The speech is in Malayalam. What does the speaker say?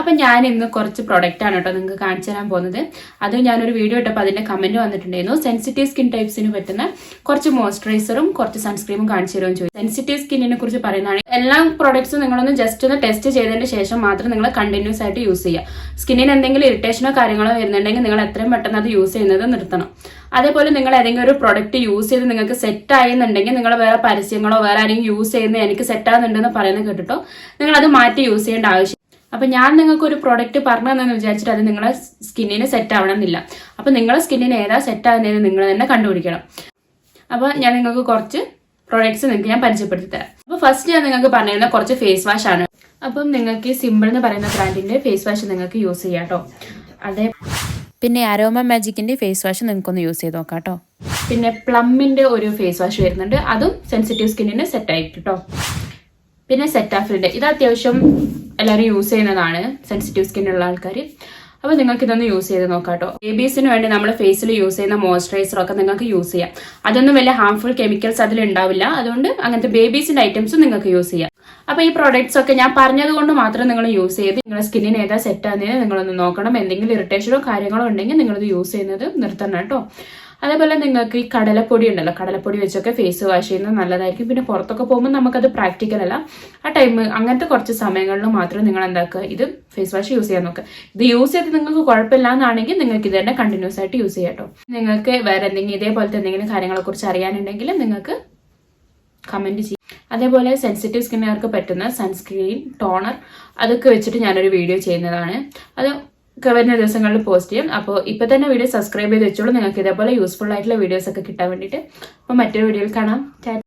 അപ്പം ഞാൻ ഇന്ന് കുറച്ച് പ്രൊഡക്റ്റ് ആണ് കേട്ടോ നിങ്ങൾക്ക് കാണിച്ചു തരാൻ പോകുന്നത്. അത് ഞാനൊരു വീഡിയോ ഇട്ടപ്പോൾ അതിന്റെ കമന്റ് വന്നിട്ടുണ്ടായിരുന്നു. സെൻസിറ്റീവ് സ്കിൻ ടൈപ്സിന് പറ്റുന്ന കുറച്ച് മോയ്സ്ചറൈസറും കുറച്ച് സൺസ്ക്രീമും കാണിച്ചു തരുമെന്ന് ചോദിച്ചു. സെൻസിറ്റീവ് സ്കിന്നിനെ കുറിച്ച് പറയുന്നതാണ്. എല്ലാ പ്രോഡക്ട്സും നിങ്ങളൊന്ന് ജസ്റ്റ് ഒന്ന് ടെസ്റ്റ് ചെയ്തതിന് ശേഷം മാത്രം നിങ്ങൾ കണ്ടിന്യൂസ് ആയിട്ട് യൂസ് ചെയ്യുക. സ്കിന്നിന് എന്തെങ്കിലും ഇറിറ്റേഷനോ കാര്യങ്ങളോ വരുന്നുണ്ടെങ്കിൽ നിങ്ങൾ എത്രയും പെട്ടെന്ന് അത് യൂസ് ചെയ്യുന്നത് നിർത്തണം. അതേപോലെ നിങ്ങൾ ഏതെങ്കിലും ഒരു പ്രൊഡക്റ്റ് യൂസ് ചെയ്ത് നിങ്ങൾക്ക് സെറ്റ് ആയെന്നുണ്ടെങ്കിൽ നിങ്ങൾ വേറെ പരസ്യങ്ങളോ വേറെ ആരെങ്കിലും യൂസ് ചെയ്യുന്നത് എനിക്ക് സെറ്റ് ആകുന്നുണ്ടെന്ന് പറയുന്നത് കേട്ടിട്ടോ. നിങ്ങൾ അത് മാറ്റി യൂസ് ചെയ്യേണ്ട ആവശ്യം അപ്പൊ ഞാൻ നിങ്ങൾക്ക് ഒരു പ്രോഡക്റ്റ് പറഞ്ഞു തന്നെന്ന് വിചാരിച്ചിട്ട് അത് നിങ്ങളെ സ്കിന്നിന് സെറ്റ് ആവണമെന്നില്ല. അപ്പൊ നിങ്ങളെ സ്കിന്നിന് ഏതാ സെറ്റ് ആകുന്നതെന്ന് നിങ്ങൾ തന്നെ കണ്ടുപിടിക്കണം. അപ്പൊ ഞാൻ നിങ്ങൾക്ക് കുറച്ച് പ്രൊഡക്ട്സ് നിങ്ങൾക്ക് ഞാൻ പരിചയപ്പെടുത്തി തരാം. അപ്പൊ ഫസ്റ്റ് ഞാൻ നിങ്ങൾക്ക് പറഞ്ഞിരുന്ന കുറച്ച് ഫേസ് വാഷ് ആണ്. അപ്പം നിങ്ങൾക്ക് സിമ്പിൾ എന്ന് പറയുന്ന ബ്രാൻഡിന്റെ ഫേസ് വാഷ് നിങ്ങൾക്ക് യൂസ് ചെയ്യാം കേട്ടോ അതേ പിന്നെ അരോമ മാജിക്കിന്റെ ഫേസ് വാഷ് നിങ്ങൾക്കൊന്ന് യൂസ് ചെയ്ത് നോക്കാം കേട്ടോ പിന്നെ പ്ലമ്മിന്റെ ഒരു ഫേസ് വാഷ് വരുന്നുണ്ട്. അതും സെൻസിറ്റീവ് സ്കിന്നിന് സെറ്റ് ആയിട്ട് കേട്ടോ പിന്നെ സെറ്റാഫിലിന്റെ ഇത് അത്യാവശ്യം എല്ലാവരും യൂസ് ചെയ്യുന്നതാണ് സെൻസിറ്റീവ് സ്കിൻ ഉള്ള ആൾക്കാർ അപ്പോൾ നിങ്ങൾക്ക് ഇതൊന്ന് യൂസ് ചെയ്ത് നോക്കാട്ടോ. കേട്ടോ ബേബീസിന് വേണ്ടി നമ്മൾ ഫേസിൽ യൂസ് ചെയ്യുന്ന മോയ്സ്ചറൈസറൊക്കെ നിങ്ങൾക്ക് യൂസ് ചെയ്യാം. അതൊന്നും വലിയ ഹാർംഫുൾ കെമിക്കൽസ് അതിൽ ഉണ്ടാവില്ല. അതുകൊണ്ട് അങ്ങനത്തെ ബേബീസിന്റെ ഐറ്റംസും നിങ്ങൾക്ക് യൂസ് ചെയ്യാം. അപ്പോൾ ഈ പ്രോഡക്ട്സ് ഒക്കെ ഞാൻ പറഞ്ഞത് കൊണ്ട് മാത്രം നിങ്ങൾ യൂസ് ചെയ്ത് നിങ്ങളുടെ സ്കിന്നിന് ഏതാ സെറ്റ് ആകുന്നതിന് നിങ്ങളൊന്ന് നോക്കണം. എന്തെങ്കിലും ഇറിറ്റേഷനോ കാര്യങ്ങളോ ഉണ്ടെങ്കിൽ നിങ്ങളത് യൂസ് ചെയ്യുന്നത് നിർത്തണം കേട്ടോ. അതേപോലെ നിങ്ങൾക്ക് ഈ കടലപ്പൊടി ഉണ്ടല്ലോ കടലപ്പൊടി വെച്ചൊക്കെ ഫേസ് വാഷ് ചെയ്യുന്നത് നല്ലതായിരിക്കും. പിന്നെ പുറത്തൊക്കെ പോകുമ്പോൾ നമുക്കത് പ്രാക്ടിക്കൽ അല്ല. ആ ടൈം അങ്ങനത്തെ കുറച്ച് സമയങ്ങളിൽ മാത്രം നിങ്ങൾ എന്താക്കുക ഇത് ഫേസ് വാഷ് യൂസ് ചെയ്യാൻ നോക്കുക. ഇത് യൂസ് ചെയ്ത് നിങ്ങൾക്ക് കുഴപ്പമില്ല എന്നാണെങ്കിൽ നിങ്ങൾക്ക് ഇത് തന്നെ കണ്ടിന്യൂസ് ആയിട്ട് യൂസ് ചെയ്യാം കേട്ടോ നിങ്ങൾക്ക് വേറെ എന്തെങ്കിലും ഇതേപോലത്തെ എന്തെങ്കിലും കാര്യങ്ങളെ കുറിച്ച് അറിയാനുണ്ടെങ്കിൽ നിങ്ങൾക്ക് കമന്റ് ചെയ്യും. അതേപോലെ സെൻസിറ്റീവ് സ്കിന്നുകാർക്ക് പറ്റുന്ന സൺസ്ക്രീൻ ടോണർ അതൊക്കെ വെച്ചിട്ട് ഞാനൊരു വീഡിയോ ചെയ്യുന്നതാണ്. അത് വരുന്ന ദിവസങ്ങളിൽ പോസ്റ്റ് ചെയ്യും. അപ്പോൾ ഇപ്പോൾ തന്നെ വീഡിയോ സബ്സ്ക്രൈബ് ചെയ്ത് വെച്ചോളൂ. നിങ്ങൾക്ക് ഇതേപോലെ യൂസ്ഫുൾ ആയിട്ടുള്ള വീഡിയോസ് ഒക്കെ കിട്ടാൻ വേണ്ടിയിട്ട്. അപ്പോൾ മറ്റൊരു വീഡിയോയിൽ കാണാം.